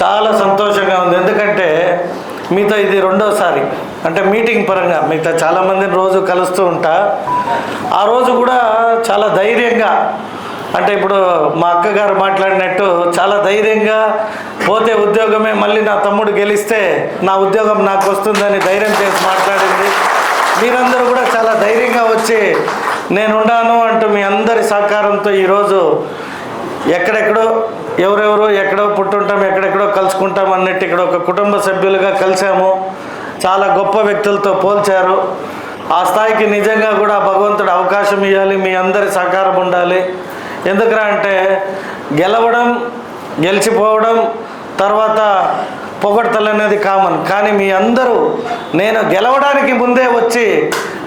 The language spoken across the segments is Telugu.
చాలా సంతోషంగా ఉంది. ఎందుకంటే మీతో ఇది రెండోసారి. అంటే మీటింగ్ పరంగా మీతో చాలామందిని రోజు కలుస్తూ ఉంటా. ఆ రోజు కూడా చాలా ధైర్యంగా అంటే ఇప్పుడు మా అక్కగారు మాట్లాడినట్టు చాలా ధైర్యంగా పోతే ఉద్యోగమే మళ్ళీ నా తమ్ముడు గెలిస్తే నా ఉద్యోగం నాకు వస్తుందని ధైర్యం చేసి మాట్లాడింది. మీరందరూ కూడా చాలా ధైర్యంగా వచ్చి నేనున్నాను అంటూ మీ అందరి సహకారంతో ఈరోజు ఎక్కడెక్కడో ఎవరెవరో ఎక్కడో పుట్టుంటాం ఎక్కడెక్కడో కలుసుకుంటాం అన్నట్టు ఇక్కడ ఒక కుటుంబ సభ్యులుగా కలిసాము చాలా గొప్ప వ్యక్తులతో పోల్చారు. ఆ స్థాయికి నిజంగా కూడా భగవంతుడు అవకాశం ఇవ్వాలి మీ అందరి సహకారం ఉండాలి. ఎందుకురా అంటే గెలవడం గెలిచిపోవడం తర్వాత పొగడతలు అనేది కామన్ కానీ మీ అందరూ నేను గెలవడానికి ముందే వచ్చి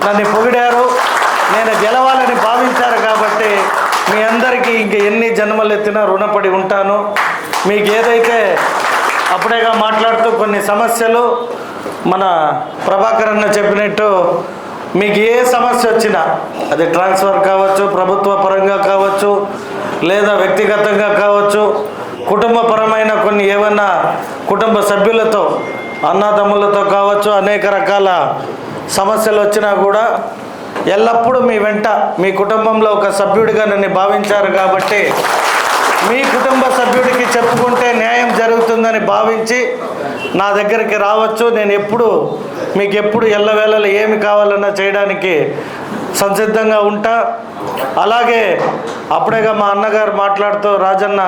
నన్ను పొగిడారు. నేను గెలవాలని భావించారు కాబట్టి మీ అందరికీ ఇంక ఎన్ని జన్మలు ఎత్తినా రుణపడి ఉంటాను. మీకు ఏదైతే అప్పుడేగా మాట్లాడుతూ కొన్ని సమస్యలు మన ప్రభాకర్ అన్న చెప్పినట్టు మీకు ఏ సమస్య వచ్చినా అది ట్రాన్స్ఫర్ కావచ్చు ప్రభుత్వ పరంగా కావచ్చు లేదా వ్యక్తిగతంగా కావచ్చు కుటుంబపరమైన కొన్ని ఏమన్నా కుటుంబ సభ్యులతో అన్నదమ్ములతో కావచ్చు అనేక రకాల సమస్యలు వచ్చినా కూడా ఎల్లప్పుడూ మీ వెంట మీ కుటుంబంలో ఒక సభ్యుడిగా నన్ను భావించారు కాబట్టి మీ కుటుంబ సభ్యుడికి చెప్పుకుంటే న్యాయం జరుగుతుందని భావించి నా దగ్గరికి రావచ్చు. నేను ఎప్పుడు మీకు ఎప్పుడు ఎల్లవేళలు ఏమి కావాలన్నా చేయడానికి సంసిద్ధంగా ఉంటా. అలాగే అప్పుడేగా మా అన్నగారు మాట్లాడుతూ రాజన్న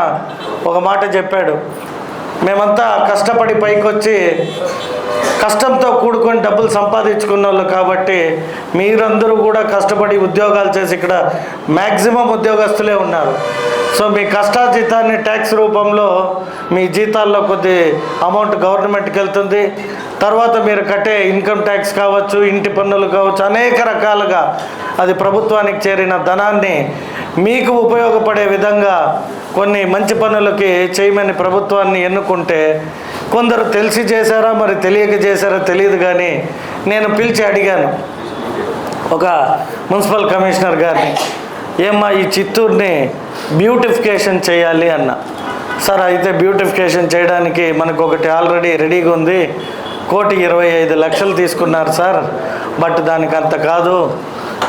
ఒక మాట చెప్పాడు. మేమంతా కష్టపడి పైకొచ్చి కష్టంతో కూడుకొని డబ్బులు సంపాదించుకున్న వాళ్ళు కాబట్టి మీరందరూ కూడా కష్టపడి ఉద్యోగాలు చేసి ఇక్కడ మ్యాక్సిమం ఉద్యోగస్తులే ఉన్నారు. సో మీ కష్టాజీతాన్ని ట్యాక్స్ రూపంలో మీ జీతాల్లో కొద్ది అమౌంట్ గవర్నమెంట్కి వెళ్తుంది. తర్వాత మీరు కట్టే ఇన్కమ్ ట్యాక్స్ కావచ్చు ఇంటి పన్నులు కావచ్చు అనేక రకాలుగా అది ప్రభుత్వానికి చేరిన ధనాన్ని మీకు ఉపయోగపడే విధంగా కొన్ని మంచి పనులకి చేయమని ప్రభుత్వాన్ని ఎన్నుకుంటే కొందరు తెలిసి చేశారా మరి తెలియక చేశారా తెలియదు కానీ నేను పిలిచి అడిగాను ఒక మున్సిపల్ కమిషనర్ గారిని. ఏమ్మా ఈ చిత్తూరుని బ్యూటిఫికేషన్ చేయాలి అన్న. సార్ అయితే బ్యూటిఫికేషన్ చేయడానికి మనకు ఒకటి ఆల్రెడీ రెడీగా ఉంది. కోటి ఇరవై ఐదు లక్షలు తీసుకున్నారు సార్. బట్ దానికి అంత కాదు.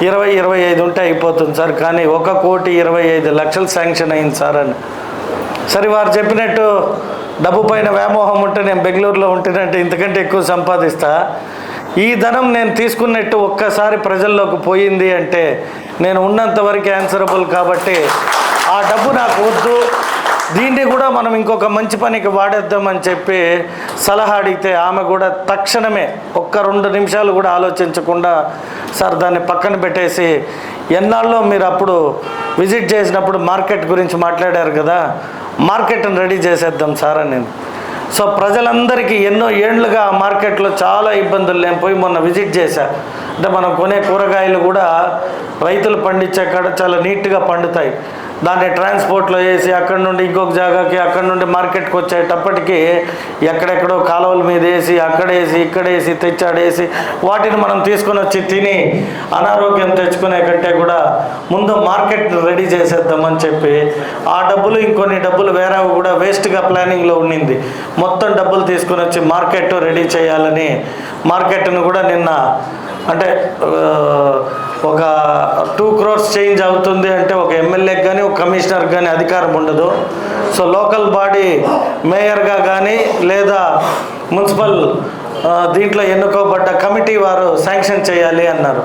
ఇరవై ఇరవై ఐదు ఉంటే అయిపోతుంది సార్. కానీ ఒక కోటి ఇరవై ఐదు లక్షలు శాంక్షన్ అయింది సార్ అని. సరే వారు చెప్పినట్టు డబ్బు పైన వ్యామోహం ఉంటే నేను బెంగళూరులో ఉంటేనంటే ఇంతకంటే ఎక్కువ సంపాదిస్తా. ఈ ధనం నేను తీసుకున్నట్టు ఒక్కసారి ప్రజల్లోకి పోయింది అంటే నేను ఉన్నంత వరకు ఆన్సరబుల్ కాబట్టి ఆ డబ్బు నాకు వద్దు. దీన్ని కూడా మనం ఇంకొక మంచి పనికి వాడేద్దామని చెప్పి సలహా అడిగితే ఆమె కూడా తక్షణమే ఒక్క రెండు నిమిషాలు కూడా ఆలోచించకుండా సార్ దాన్ని పక్కన పెట్టేసి ఎన్నాళ్ళలో మీరు అప్పుడు విజిట్ చేసినప్పుడు మార్కెట్ గురించి మాట్లాడారు కదా మార్కెట్ని రెడీ చేసేద్దాం సార్ అని నేను. సో ప్రజలందరికీ ఎన్నో ఏండ్లుగా ఆ మార్కెట్లో చాలా ఇబ్బందులు. నేను పోయి మొన్న విజిట్ చేశాను అంటే మనం కొనే కూరగాయలు కూడా రైతులు పండించే కాడ చాలా నీట్గా పండుతాయి. దాన్ని ట్రాన్స్పోర్ట్లో వేసి అక్కడి నుండి ఇంకొక జాగాకి అక్కడి నుండి మార్కెట్కి వచ్చేటప్పటికి ఎక్కడెక్కడో కాలువల మీద వేసి అక్కడ వేసి ఇక్కడ వేసి తెచ్చాడేసి వాటిని మనం తీసుకొని వచ్చి తిని అనారోగ్యం తెచ్చుకునే కంటే కూడా ముందు మార్కెట్ రెడీ చేసేద్దామని చెప్పి ఆ డబ్బులు ఇంకొన్ని డబ్బులు వేరే కూడా వేస్ట్గా ప్లానింగ్లో ఉండింది మొత్తం డబ్బులు తీసుకొని వచ్చి మార్కెట్ రెడీ చేయాలని మార్కెట్ను కూడా నిన్న అంటే ఒక టూ క్రోర్స్ చేంజ్ అవుతుంది అంటే ఒక ఎమ్మెల్యేకి కానీ ఒక కమిషనర్కి కానీ అధికారం ఉండదు. సో లోకల్ బాడీ మేయర్గా కానీ లేదా మున్సిపల్ దీంట్లో ఎన్నుకోబడ్డ కమిటీ వారు శాంక్షన్ చేయాలి అన్నారు.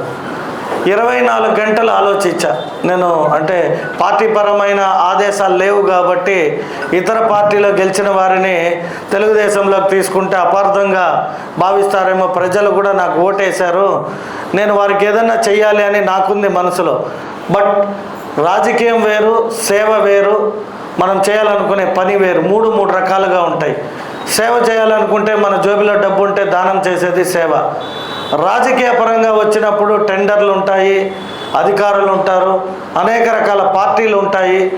ఇరవై నాలుగు గంటలు ఆలోచించా. నేను అంటే పార్టీ పరమైన ఆదేశాలు లేవు కాబట్టి ఇతర పార్టీలో గెలిచిన వారిని తెలుగుదేశంలోకి తీసుకుంటే అపార్థంగా భావిస్తారేమో. ప్రజలు కూడా నాకు ఓటేశారు. నేను వారికి ఏదన్నా చెయ్యాలి అని నాకుంది మనసులో. బట్ రాజకీయం వేరు సేవ వేరు మనం చేయాలనుకునే పని వేరు. మూడు మూడు రకాలుగా ఉంటాయి. సేవ చేయాలనుకుంటే మన జోబిలో డబ్బు ఉంటే దానం చేసేది సేవ. రాజకీయ పరంగా వచ్చినప్పుడు టెండర్లు ఉంటాయి అధికారులు ఉంటారు అనేక రకాల పార్టీలు ఉంటాయి.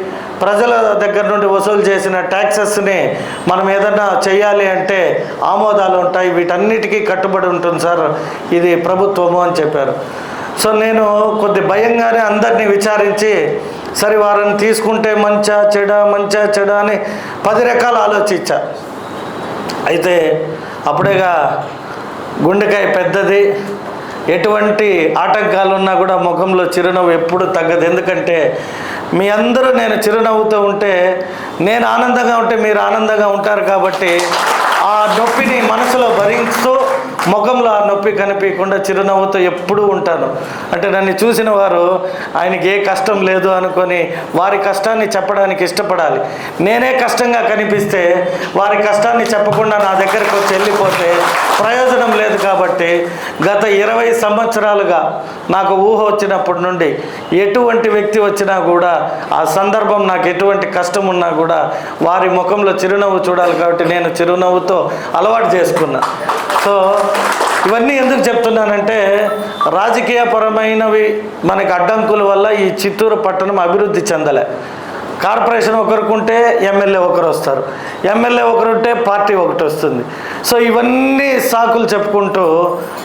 ప్రజల దగ్గర నుండి వసూలు చేసిన ట్యాక్సెస్ని మనం ఏదన్నా చేయాలి అంటే ఆమోదాలు ఉంటాయి. వీటన్నిటికీ కట్టుబడి ఉంటుంది సార్. ఇది ప్రభుత్వము అని చెప్పారు. సో నేను కొద్ది భయంగానే అందరినీ విచారించి సరే వారిని తీసుకుంటే మంచా చెడ మంచా చెడ అని పది రకాలు ఆలోచించా. అయితే అప్పుడేగా గుండెకాయ పెద్దది. ఎటువంటి ఆటంకాలు ఉన్నా కూడా ముఖంలో చిరునవ్వు ఎప్పుడు తగ్గదు. ఎందుకంటే మీ అందరూ నేను చిరునవ్వుతో ఉంటే నేను ఆనందంగా ఉంటే మీరు ఆనందంగా ఉంటారు కాబట్టి ఆ నొప్పిని మనసులో భరిస్తూ ముఖంలో ఆ నొప్పి కనిపించకుండా చిరునవ్వుతో ఎప్పుడూ ఉంటాను. అంటే నన్ను చూసిన వారు ఆయనకి ఏ కష్టం లేదు అనుకొని వారి కష్టాన్ని చెప్పడానికి ఇష్టపడాలి. నేనే కష్టంగా కనిపిస్తే వారి కష్టాన్ని చెప్పకుండా నా దగ్గరకు వచ్చి వెళ్ళిపోతే ప్రయోజనం లేదు కాబట్టి గత ఇరవై సంవత్సరాలుగా నాకు ఊహ వచ్చినప్పటి నుండి ఎటువంటి వ్యక్తి వచ్చినా కూడా ఆ సందర్భం నాకు ఎటువంటి కష్టం ఉన్నా కూడా వారి ముఖంలో చిరునవ్వు చూడాలి కాబట్టి నేను చిరునవ్వుతో అలవాటు చేసుకున్నా. సో ఇవన్నీ ఎందుకు చెప్తున్నానంటే రాజకీయపరమైనవి మనకి అడ్డంకుల వల్ల ఈ చిత్తూరు పట్టణం అభివృద్ధి చెందలే. కార్పొరేషన్ ఒకరికి ఉంటే ఎమ్మెల్యే ఒకరు వస్తారు ఎమ్మెల్యే ఒకరు ఉంటే పార్టీ ఒకటి వస్తుంది సో ఇవన్నీ సాకులు చెప్పుకుంటూ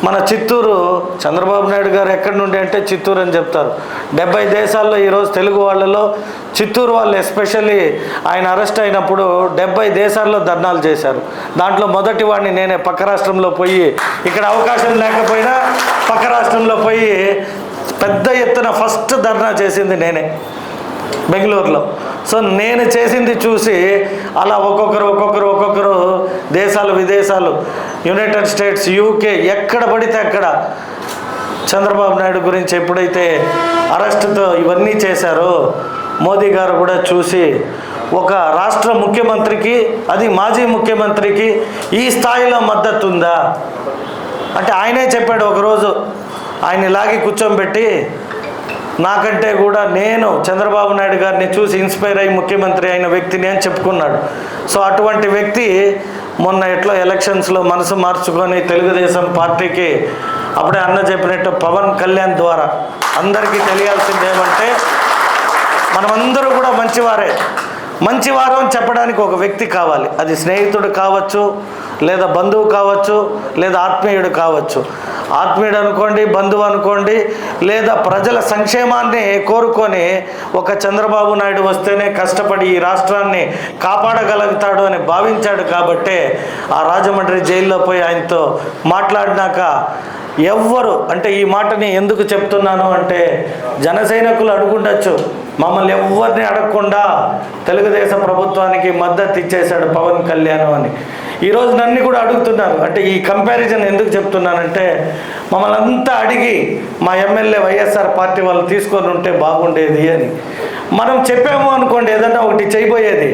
మన చిత్తూరు చంద్రబాబు నాయుడు గారు ఎక్కడి నుండి అంటే చిత్తూరు అని చెప్తారు. డెబ్బై దేశాల్లో ఈరోజు తెలుగు వాళ్ళలో చిత్తూరు వాళ్ళు ఎస్పెషల్లీ ఆయన అరెస్ట్ అయినప్పుడు డెబ్బై దేశాల్లో ధర్నాలు చేశారు. దాంట్లో మొదటి వాడిని నేనే పక్క రాష్ట్రంలో పోయి ఇక్కడ అవకాశం లేకపోయినా పక్క రాష్ట్రంలో పోయి పెద్ద ఎత్తున ఫస్ట్ ధర్నా చేసింది నేనే. బెంగళూరులో. సో నేను చేసింది చూసి అలా ఒక్కొక్కరు ఒక్కొక్కరు ఒక్కొక్కరు దేశాలు విదేశాలు యునైటెడ్ స్టేట్స్ యూకే ఎక్కడ పడితే అక్కడ చంద్రబాబు నాయుడు గురించి ఎప్పుడైతే అరెస్ట్తో ఇవన్నీ చేశారో మోదీ గారు కూడా చూసి ఒక రాష్ట్ర ముఖ్యమంత్రికి అది మాజీ ముఖ్యమంత్రికి ఈ స్థాయిలో మద్దతు ఉందా అంటే ఆయనే చెప్పాడు ఒకరోజు ఆయన లాగి కూర్చోబెట్టి నాకంటే కూడా నేను చంద్రబాబు నాయుడు గారిని చూసి ఇన్స్పైర్ అయ్యి ముఖ్యమంత్రి అయిన వ్యక్తిని అని చెప్పుకున్నాడు. సో అటువంటి వ్యక్తి మొన్న ఎట్లా ఎలక్షన్స్లో మనసు మార్చుకొని తెలుగుదేశం పార్టీకి అప్పుడే అన్న చెప్పినట్టు పవన్ కళ్యాణ్ ద్వారా అందరికీ తెలియాల్సింది ఏమంటే మనమందరూ కూడా మంచివారే. మంచివారు అని చెప్పడానికి ఒక వ్యక్తి కావాలి. అది స్నేహితుడు కావచ్చు లేదా బంధువు కావచ్చు లేదా ఆత్మీయుడు కావచ్చు. ఆత్మీయుడు అనుకోండి బంధువు అనుకోండి లేదా ప్రజల సంక్షేమాన్ని కోరుకొని ఒక చంద్రబాబు నాయుడు వస్తేనే కష్టపడి ఈ రాష్ట్రాన్ని కాపాడగలుగుతాడు అని భావించాడు కాబట్టే ఆ రాజమండ్రి జైల్లో పోయి ఆయనతో మాట్లాడినాక ఎవ్వరు అంటే ఈ మాటని ఎందుకు చెప్తున్నాను అంటే జన అడుగుండొచ్చు మమ్మల్ని ఎవరిని అడగకుండా తెలుగుదేశం ప్రభుత్వానికి మద్దతు ఇచ్చేశాడు పవన్ కళ్యాణ్ అని. ఈరోజు నన్ను కూడా అడుగుతున్నారు. అంటే ఈ కంపారిజన్ ఎందుకు చెప్తున్నానంటే మమ్మల్ని అంతా అడిగి మా ఎమ్మెల్యే వైఎస్ఆర్ పార్టీ వాళ్ళు తీసుకొని ఉంటే బాగుండేది అని. మనం చెప్పాము అనుకోండి ఏదన్నా ఒకటి చేయబోయేది.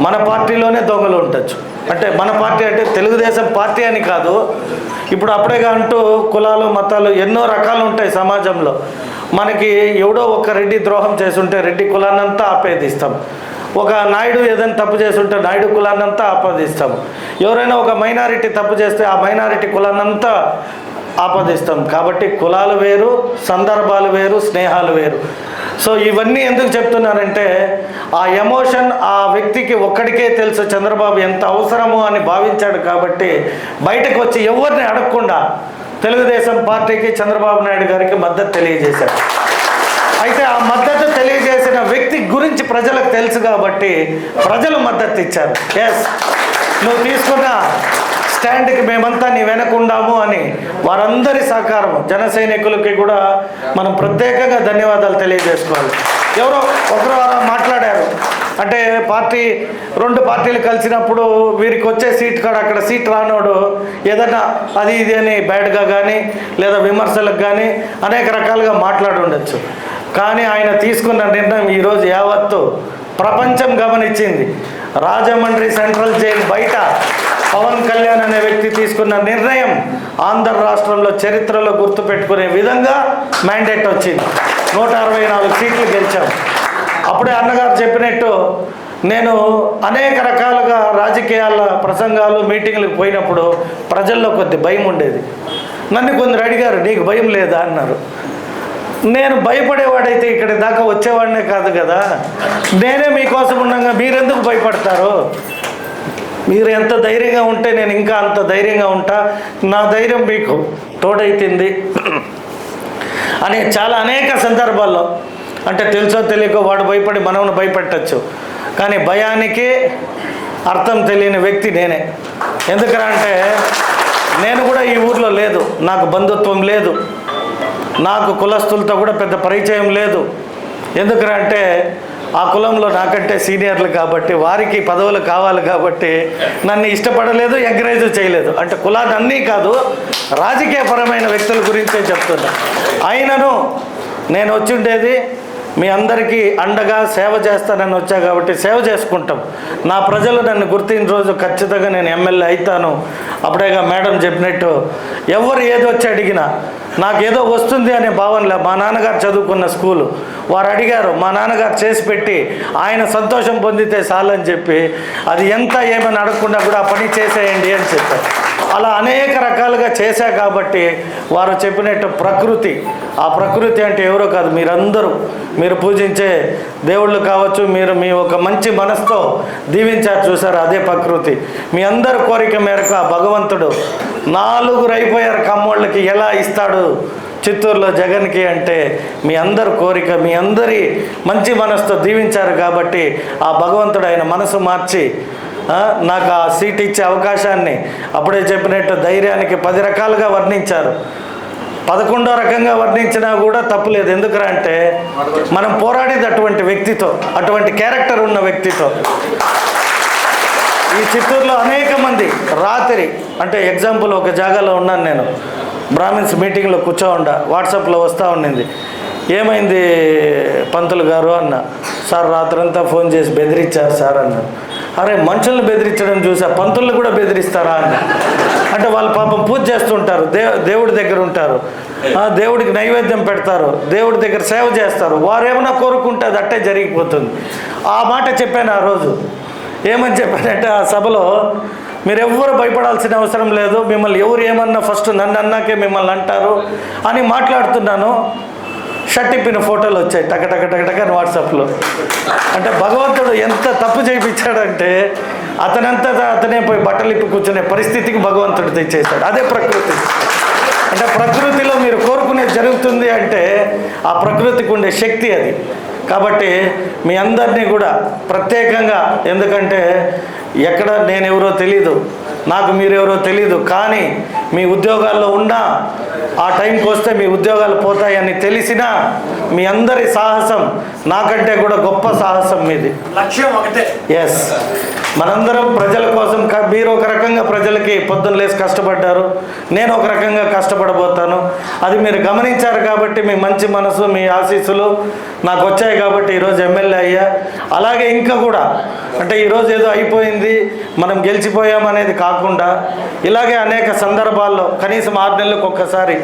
మన పార్టీలోనే దొంగలు ఉండొచ్చు. అంటే మన పార్టీ అంటే తెలుగుదేశం పార్టీ అని కాదు. ఇప్పుడు అప్పుడేగా అంటూ కులాలు మతాలు ఎన్నో రకాలు ఉంటాయి సమాజంలో. మనకి ఎవడో ఒక రెడ్డి ద్రోహం చేసుంటే రెడ్డి కులాన్నంతా ఆపేదిస్తాం. ఒక నాయుడు ఏదైనా తప్పు చేస్తుంటే నాయుడు కులాన్నంతా ఆపాదిస్తాము ఎవరైనా ఒక మైనారిటీ తప్పు చేస్తే ఆ మైనారిటీ కులాన్నంతా ఆపాదిస్తాం. కాబట్టి కులాలు వేరు సందర్భాలు వేరు స్నేహాలు వేరు. సో ఇవన్నీ ఎందుకు చెప్తున్నానంటే ఆ ఎమోషన్ ఆ వ్యక్తికి ఒక్కడికే తెలుసు చంద్రబాబు ఎంత అవసరమో అని భావించాడు కాబట్టి బయటకు వచ్చి ఎవరిని అడగకుండా తెలుగుదేశం పార్టీకి చంద్రబాబు నాయుడు గారికి మద్దతు తెలియజేశాడు అయితే ఆ మద్దతు తెలియజేసిన వ్యక్తి గురించి ప్రజలకు తెలుసు కాబట్టి ప్రజలు మద్దతు ఇచ్చారు. ఎస్ నువ్వు తీసుకున్న స్టాండ్కి మేమంతా నీ వెనకుండాము అని వారందరి సహకారం జన సైనికులకి కూడా మనం ప్రత్యేకంగా ధన్యవాదాలు తెలియజేసుకోవాలి. ఎవరో ఒకరు మాట్లాడారు. అంటే పార్టీ రెండు పార్టీలు కలిసినప్పుడు వీరికి వచ్చే సీట్ కాడ అక్కడ సీట్ రానోడు ఏదైనా అది ఇది అని బ్యాడ్గా కానీ లేదా విమర్శలకు కానీ అనేక రకాలుగా మాట్లాడి ఉండొచ్చు కానీ ఆయన తీసుకున్న నిర్ణయం ఈరోజు యావత్తు ప్రపంచం గమనించింది. రాజమండ్రి సెంట్రల్ జైలు బయట పవన్ కళ్యాణ్ అనే వ్యక్తి తీసుకున్న నిర్ణయం ఆంధ్ర రాష్ట్రంలో చరిత్రలో గుర్తుపెట్టుకునే విధంగా మ్యాండేట్ వచ్చింది. నూట అరవై నాలుగు సీట్లు గెలిచాం. అప్పుడే అన్నగారు చెప్పినట్టు నేను అనేక రకాలుగా రాజకీయాల ప్రసంగాలు మీటింగ్లకు పోయినప్పుడు ప్రజల్లో కొద్ది భయం ఉండేది. నన్ను కొందరు అడిగారు నీకు భయం లేదా? అన్నారు. నేను భయపడేవాడైతే ఇక్కడి దాకా వచ్చేవాడినే కాదు కదా. నేనే మీకోసం ఉండగా మీరెందుకు భయపడతారు? మీరు ఎంత ధైర్యంగా ఉంటే నేను ఇంకా అంత ధైర్యంగా ఉంటా. నా ధైర్యం మీకు తోడైతుంది. అని చాలా అనేక సందర్భాల్లో అంటే తెలుసో తెలియకో వాడు భయపడి మనవును భయపెట్టచ్చు. కానీ భయానికి అర్థం తెలియని వ్యక్తి నేనే. ఎందుకంటే నేను కూడా ఈ ఊర్లో లేదు. నాకు బంధుత్వం లేదు. నాకు కులస్తులతో కూడా పెద్ద పరిచయం లేదు. ఎందుకంటే ఆ కులంలో నాకంటే సీనియర్లు కాబట్టి వారికి పదవులు కావాలి కాబట్టి నన్ను ఇష్టపడలేదు ఎంకరేజ్ చేయలేదు. అంటే కులాన్ని అన్నీ కాదు రాజకీయపరమైన వ్యక్తుల గురించే చెప్తున్నా. అయినను నేను వచ్చి ఉండేది మీ అందరికీ అండగా సేవ చేస్తానని వచ్చా కాబట్టి సేవ చేసుకుంటాం. నా ప్రజలు నన్ను గుర్తిన రోజు ఖచ్చితంగా నేను ఎమ్మెల్యే అవుతాను. అప్పుడేగా మేడం చెప్పినట్టు ఎవరు ఏది వచ్చి అడిగినా నాకేదో వస్తుంది అనే భావనలే. మా నాన్నగారు చదువుకున్న స్కూలు వారు అడిగారు మా నాన్నగారు చేసి పెట్టి ఆయన సంతోషం పొందితే చాలని చెప్పి అది ఎంత ఏమని అడగకుండా కూడా పని చేసేయండి అని చెప్పారు. అలా అనేక రకాలుగా చేశా కాబట్టి వారు చెప్పినట్టు ప్రకృతి. ఆ ప్రకృతి అంటే ఎవరో కాదు మీరందరూ. మీరు పూజించే దేవుళ్ళు కావచ్చు మీరు మీ ఒక మంచి మనసుతో దీవించారు చూసారు అదే ప్రకృతి. మీ అందరి కోరిక మేరకు ఆ భగవంతుడు నాలుగురు అయిపోయారు కమ్మోళ్ళకి ఎలా ఇస్తాడు చిత్తూరులో జగన్కి అంటే మీ అందరి కోరిక మీ అందరి మంచి మనసుతో దీవించారు కాబట్టి ఆ భగవంతుడు ఆయన మనసు మార్చి నాకు ఆ సీట్ ఇచ్చే అవకాశాన్ని అప్పుడే చెప్పినట్టు ధైర్యానికి పది రకాలుగా వర్ణించారు. పదకొండో రకంగా వర్ణించినా కూడా తప్పులేదు ఎందుకురా అంటే మనం పోరాడేది అటువంటి వ్యక్తితో అటువంటి క్యారెక్టర్ ఉన్న వ్యక్తితో. ఈ చిత్తూరులో అనేక మంది రాత్రి అంటే ఎగ్జాంపుల్ ఒక జాగాలో ఉన్నాను నేను. బ్రాహ్మిన్స్ మీటింగ్లో కూర్చో ఉండ వాట్సాప్లో వస్తూ ఉండింది. ఏమైంది పంతులు గారు అన్న. సార్ రాత్రంతా ఫోన్ చేసి బెదిరించారు సార్ అన్నారు అరే మనుషులను బెదిరించడం చూసా పంతులను కూడా బెదిరిస్తారా? అని అంటే వాళ్ళు పాపం పూజ చేస్తుంటారు దే దేవుడి దగ్గర ఉంటారు. ఆ, దేవుడికి నైవేద్యం పెడతారు దేవుడి దగ్గర సేవ చేస్తారు. వారేమైనా కోరుకుంటే అది అట్టే జరిగిపోతుంది. ఆ మాట చెప్పాను ఆ రోజు. ఏమని చెప్పారంటే ఆ సభలో మీరెవ్వరు భయపడాల్సిన అవసరం లేదు మిమ్మల్ని ఎవరు ఏమన్నా ఫస్ట్ నన్ను అన్నాకే మిమ్మల్ని అంటారు అని మాట్లాడుతున్నాను. షర్ట్ ఇప్పిన ఫోటోలు వచ్చాయి. టక టక టక టక అని వాట్సాప్లో. అంటే భగవంతుడు ఎంత తప్పు చేయించాడంటే అతనంతా అతనే పోయి బట్టలు ఇప్పి కూర్చునే పరిస్థితికి భగవంతుడు తెచ్చేశాడు. అదే ప్రకృతి. అంటే ప్రకృతిలో మీరు కోరుకునేది జరుగుతుంది అంటే ఆ ప్రకృతికి ఉండే శక్తి అది. కాబట్టి మీ అందరినీ కూడా ప్రత్యేకంగా ఎందుకంటే ఎక్కడ నేను ఎవరో తెలీదు నాకు మీరెవరో తెలీదు కానీ మీ ఉద్యోగాల్లో ఉన్నా ఆ టైంకి వస్తే మీ ఉద్యోగాలు పోతాయని తెలిసినా మీ అందరి సాహసం నాకంటే కూడా గొప్ప సాహసం మీది. లక్ష్యం ఒకటే. ఎస్ మనందరం ప్రజల కోసం మీరు ఒక రకంగా ప్రజలకి పొద్దున్న లేసి కష్టపడ్డారు నేను ఒక రకంగా కష్టపడబోతాను. అది మీరు గమనించారు కాబట్టి మీ మంచి మనసు మీ ఆశీస్సులు నాకు వచ్చాయి కాబట్టి ఈరోజు ఎమ్మెల్యే అయ్యా. అలాగే ఇంకా కూడా అంటే ఈరోజు ఏదో అయిపోయింది మనం గెలిచిపోయాం అనేది కాకుండా ఇలాగే అనేక సందర్భాల్లో కనీసం ఆరు నెలలకు ఒక్కసారి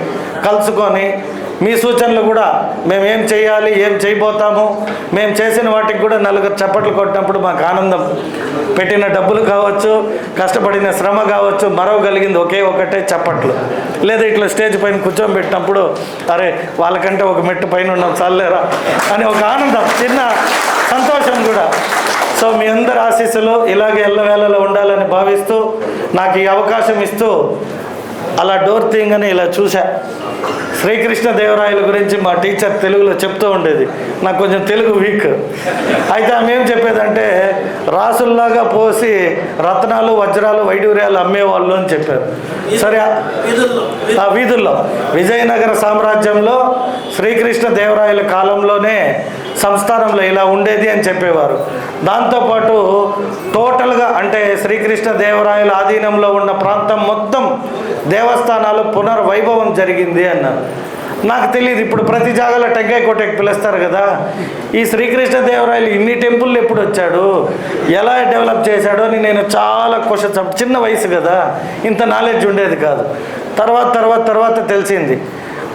కలుసుకొని మీ సూచనలు కూడా మేము ఏం చేయాలి ఏం చేయబోతాము మేము చేసిన వాటికి కూడా నలుగురు చప్పట్లు కొట్టినప్పుడు మాకు ఆనందం. పెట్టిన డబ్బులు కావచ్చు కష్టపడిన శ్రమ కావచ్చు మరవగలిగింది ఒకే ఒకటే చప్పట్లు. లేదా ఇట్లా స్టేజ్ పైన కూర్చోబెట్టినప్పుడు అరే వాళ్ళకంటే ఒక మెట్టు పైన ఉన్నాం చాలేరా అని ఒక ఆనందం చిన్న సంతోషం కూడా. సో మీ అందరి ఆశీస్సులు ఇలాగే ఎల్లవేళలో ఉండాలని భావిస్తూ నాకు ఈ అవకాశం ఇస్తూ అలా డోర్ తీయంగానే ఇలా చూసా శ్రీకృష్ణ దేవరాయల గురించి మా టీచర్ తెలుగులో చెప్తూ ఉండేది. నాకు కొంచెం తెలుగు వీక్. అయితే ఆమె ఏం చెప్పేదంటే రాసుల్లాగా పోసి రత్నాలు వజ్రాలు వైడూర్యాలు అమ్మేవాళ్ళు అని చెప్పారు. సరే ఆ- వీధుల్లో. ఆ వీధుల్లో. విజయనగర సామ్రాజ్యంలో శ్రీకృష్ణ దేవరాయల కాలంలోనే సంస్థానంలో ఇలా ఉండేది అని చెప్పేవారు. దాంతోపాటు టోటల్గా అంటే శ్రీకృష్ణ దేవరాయల ఆధీనంలో ఉన్న ప్రాంతం మొత్తం దేవస్థానాలు పునర్వైభవం జరిగింది అన్నారు. నాకు తెలియదు ఇప్పుడు ప్రతి జాగాలో టెంకాయ కోటకి పిలుస్తారు కదా. ఈ శ్రీకృష్ణ దేవరాయలు ఇన్ని టెంపుల్ ఎప్పుడు వచ్చాడు? ఎలా డెవలప్ చేశాడో అని నేను చాలా క్వశ్చన్ చిన్న వయసు కదా. ఇంత నాలెడ్జ్ ఉండేది కాదు. తర్వాత తర్వాత తర్వాత తెలిసింది.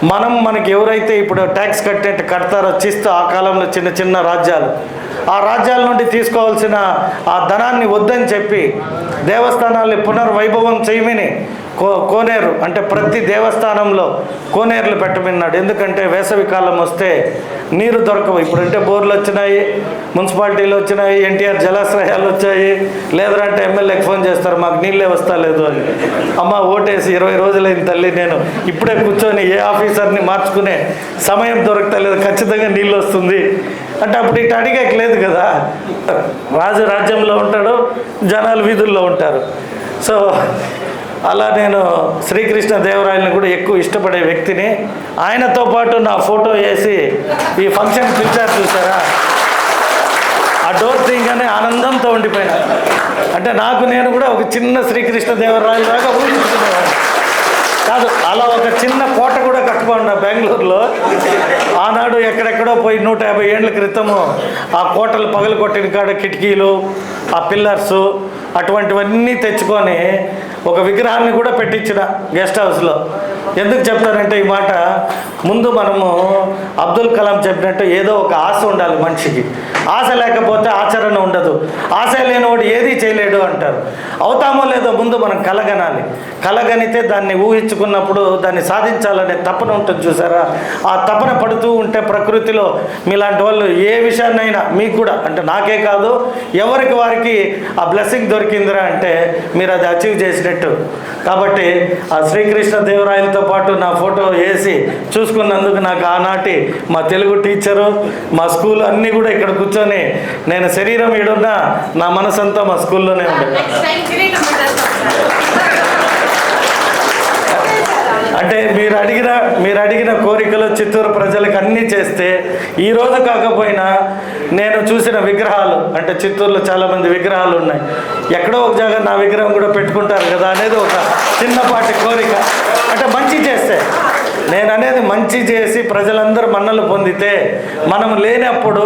మనం మనకి ఎవరైతే ఇప్పుడు ట్యాక్స్ కట్టే కడతారో చిస్తూ ఆ కాలంలో చిన్న చిన్న రాజ్యాలు ఆ రాజ్యాల నుండి తీసుకోవాల్సిన ఆ ధనాన్ని వద్దని చెప్పి దేవస్థానాల్ని పునర్వైభవం చేయమని కో కోనేరు అంటే ప్రతి దేవస్థానంలో కోనేరులు పెట్టమన్నాడు. ఎందుకంటే వేసవి కాలం వస్తే నీరు దొరకవు. ఇప్పుడంటే బోర్లు వచ్చినాయి మున్సిపాలిటీలు వచ్చినాయి ఎన్టీఆర్ జలాశ్రయాలు వచ్చాయి. లేదంటే ఎమ్మెల్యేకి ఫోన్ చేస్తారు మాకు నీళ్ళే వస్తా లేదు అని. అమ్మ ఓటేసి ఇరవై రోజులైన తల్లి నేను. ఇప్పుడే కూర్చొని ఏ ఆఫీసర్ని మార్చుకునే సమయం దొరకలేదు. ఖచ్చితంగా నీళ్ళు వస్తుంది. అంటే అప్పుడు ఇటు అడిగేకి లేదు కదా. రాజు రాజ్యంలో ఉంటాడు జనాలు వీధుల్లో ఉంటారు. సో అలా నేను శ్రీకృష్ణ దేవరాయలను కూడా ఎక్కువ ఇష్టపడే వ్యక్తిని. ఆయనతో పాటు నా ఫోటో వేసి ఈ ఫంక్షన్ పిలిచారు చూసారా? ఆ డోర్ తీయగానే ఆనందంతో ఉండిపోయినా. అంటే నాకు నేను కూడా ఒక చిన్న శ్రీకృష్ణ దేవరాయల లాగా ఊహించుకునేవాడిని. కాదు అలా ఒక చిన్న కోట కూడా కట్టుకున్నా బెంగళూరులో. ఆనాడు ఎక్కడెక్కడో పోయి నూట యాభై ఏళ్ళ క్రితము ఆ కోటలు పగలు కొట్టిన కాడ కిటికీలు ఆ పిల్లర్సు అటువంటివన్నీ తెచ్చుకొని ఒక విగ్రహాన్ని కూడా పెట్టించిన గెస్ట్ హౌస్లో. ఎందుకు చెప్తానంటే ఈ మాట? ముందు మనము అబ్దుల్ కలాం చెప్పినట్టు ఏదో ఒక ఆశ ఉండాలి మనిషికి. ఆశ లేకపోతే ఆచరణ ఉండదు. ఆశ లేనివాడు ఏది చేయలేడు అంటారు. అవుతామో లేదో ముందు మనం కలగనాలి. కలగనితే దాన్ని ఊహించుకున్నప్పుడు దాన్ని సాధించాలనే తపన ఉంటుంది చూసారా? ఆ తపన పడుతూ ఉంటే ప్రకృతిలో మీలాంటి వాళ్ళు ఏ విషయాన్నైనా మీకు కూడా అంటే నాకే కాదు ఎవరికి వారికి ఆ బ్లెస్సింగ్ దొరికిందిరా అంటే మీరు అది అచీవ్ చేసినట్టు. కాబట్టి ఆ శ్రీకృష్ణ దేవరాయలతో పాటు నా ఫోటో వేసి చూసుకున్నందుకు నాకు ఆనాటి మా తెలుగు టీచరు మా స్కూల్ అన్నీ కూడా ఇక్కడ కూర్చొని నేను శరీరం ఈడున్నా నా మనసంతా మా స్కూల్లోనే ఉండేది. అంటే మీరు అడిగిన మీరు అడిగిన కోరికలు చిత్తూరు ప్రజలకు అన్నీ చేస్తే ఈ రోజు కాకపోయినా నేను చూసిన విగ్రహాలు అంటే చిత్తూరులో చాలామంది విగ్రహాలు ఉన్నాయి. ఎక్కడో ఒక జాగా నా విగ్రహం కూడా పెట్టుకుంటారు కదా అనేది ఒక చిన్నపాటి కోరిక. అంటే మంచి చేస్తే. నేను అనేది మంచి చేసి ప్రజలందరూ మన్నలు పొందితే మనం లేనప్పుడు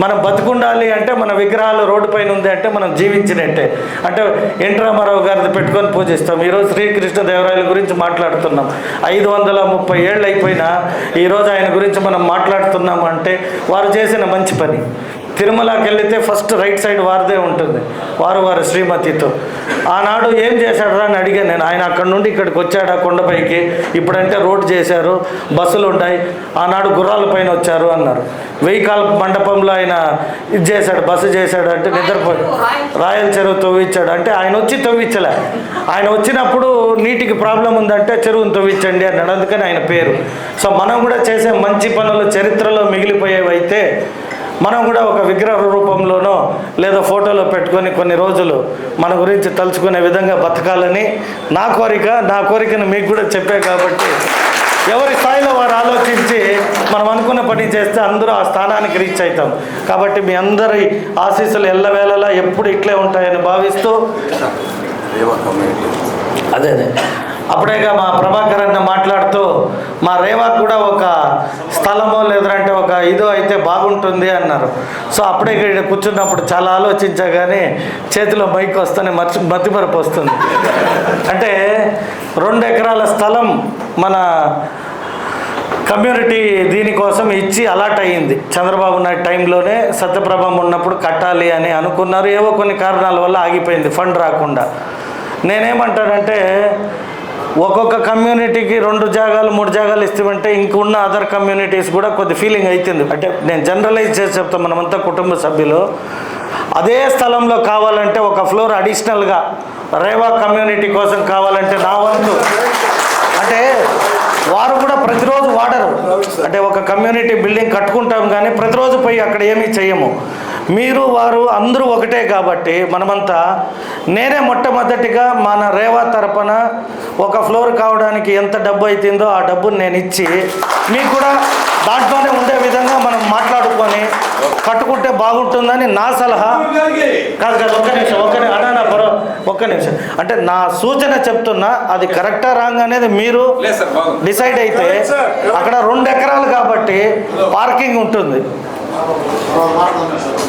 మనం బతుకుండాలి అంటే మన విగ్రహాలు రోడ్డు పైన ఉంది అంటే మనం జీవించినట్టే. అంటే ఎన్ రామారావు గారిది పెట్టుకొని పూజిస్తాం. ఈరోజు శ్రీకృష్ణ దేవరాయల గురించి మాట్లాడుతున్నాం. ఐదు వందల ముప్పై ఏళ్ళు అయిపోయినా ఈరోజు ఆయన గురించి మనం మాట్లాడుతున్నాము అంటే వారు చేసిన మంచి పని. తిరుమలకి వెళితే ఫస్ట్ రైట్ సైడ్ వారిదే ఉంటుంది. వారు వారి శ్రీమతితో. ఆనాడు ఏం చేశాడు అని అడిగాను నేను. ఆయన అక్కడ నుండి ఇక్కడికి వచ్చాడా కొండపైకి. ఇప్పుడంటే రోడ్ చేశారు. బస్సులు ఉంటాయి. ఆనాడు గుర్రాల పైన వచ్చారు అన్నారు. వెయ్యికాల మండపంలో ఆయన ఇది చేశాడు బస్సు చేశాడు అంటే నిద్రపోయి రాయల చెరువు తవ్వించాడు అంటే ఆయన వచ్చి తవ్వించలే ఆయన వచ్చినప్పుడు నీటికి ప్రాబ్లం ఉందంటే చెరువును తవ్వించండి అన్నాడు. అందుకని ఆయన పేరు. సో మనం కూడా చేసే మంచి పనులు చరిత్రలో మిగిలిపోయేవి అయితే మనం కూడా ఒక విగ్రహ రూపంలోనో లేదా ఫోటోలో పెట్టుకొని కొన్ని రోజులు మన గురించి తలుచుకునే విధంగా బతకాలని నా కోరిక నా కోరికను మీకు కూడా చెప్పే కాబట్టి ఎవరి స్థాయిలో వారు ఆలోచించి మనం అనుకున్న పని చేస్తే అందరూ ఆ స్థానానికి రీచ్ అవుతాం. కాబట్టి మీ అందరి ఆశీస్సులు ఎల్లవేళలా ఎప్పుడు ఇట్లే ఉంటాయని భావిస్తూ అదే అదే. అప్పుడేగా మా ప్రభాకర్ అన్న మాట్లాడుతూ మా రేవా కూడా ఒక స్థలమో లేదంటే ఒక ఇదో అయితే బాగుంటుంది అన్నారు. సో అప్పుడే ఇక్కడ కూర్చున్నప్పుడు చాలా ఆలోచించా కానీ చేతిలో మైక్ వస్తేనే మర్చి మతిమరపు వస్తుంది. అంటే రెండు ఎకరాల స్థలం మన కమ్యూనిటీ దీనికోసం ఇచ్చి అలాట్ అయ్యింది. చంద్రబాబు నాయుడు టైంలోనే సత్యప్రభం ఉన్నప్పుడు కట్టాలి అని అనుకున్నారు. ఏవో కొన్ని కారణాల వల్ల ఆగిపోయింది ఫండ్ రాకుండా. నేనేమంటానంటే ఒక్కొక్క కమ్యూనిటీకి రెండు జాగాలు మూడు జాగాలు ఇస్తామంటే ఇంకున్న అదర్ కమ్యూనిటీస్ కూడా కొద్ది ఫీలింగ్ అవుతుంది అంటే నేను జనరలైజ్ చేసి చెప్తాను మనమంతా కుటుంబ సభ్యులు. అదే స్థలంలో కావాలంటే ఒక ఫ్లోర్ అడిషనల్గా రేవా కమ్యూనిటీ కోసం కావాలంటే నా వంతు. అంటే వారు కూడా ప్రతిరోజు వాడరు. అంటే ఒక కమ్యూనిటీ బిల్డింగ్ కట్టుకుంటాం కానీ ప్రతిరోజు పోయి అక్కడ ఏమీ చెయ్యము మీరు వారు అందరూ ఒకటే కాబట్టి మనమంతా నేనే మొట్టమొదటిగా మన రేవా తరపున ఒక ఫ్లోర్ కావడానికి ఎంత డబ్బు అవుతుందో ఆ డబ్బుని నేను ఇచ్చి మీకు కూడా దాంట్లోనే ఉండే విధంగా మనం మాట్లాడుకొని కట్టుకుంటే బాగుంటుందని నా సలహా. కాదు కాదు ఒక్క నిమిషం ఒక్క నిమిషం. పర్వ ఒక్క నిమిషం. అంటే నా సూచన చెప్తున్నా అది కరెక్టా రాంగ్ అనేది మీరు డిసైడ్ అయితే అక్కడ రెండు ఎకరాలు కాబట్టి పార్కింగ్ ఉంటుంది.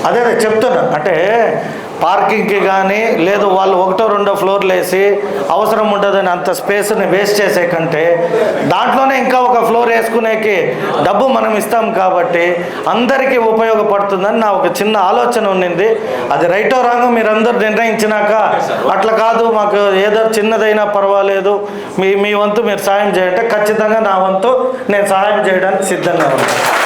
అదే అదే చెప్తున్నా. అంటే పార్కింగ్కి కానీ లేదు వాళ్ళు ఒకటో రెండో ఫ్లోర్లు వేసి అవసరం ఉండదని అంత స్పేస్ని వేస్ట్ చేసే కంటే దాంట్లోనే ఇంకా ఒక ఫ్లోర్ వేసుకునేకి డబ్బు మనం ఇస్తాం కాబట్టి అందరికీ ఉపయోగపడుతుందని నా ఒక చిన్న ఆలోచన ఉన్నింది. అది రైటో రాంగో మీరందరూ నిర్ణయించినాక అట్లా కాదు మాకు ఏదో చిన్నదైనా పర్వాలేదు. మీ మీ వంతు మీరు సాయం చేయంటే ఖచ్చితంగా నా వంతు నేను సహాయం చేయడానికి సిద్ధంగా ఉన్నాను.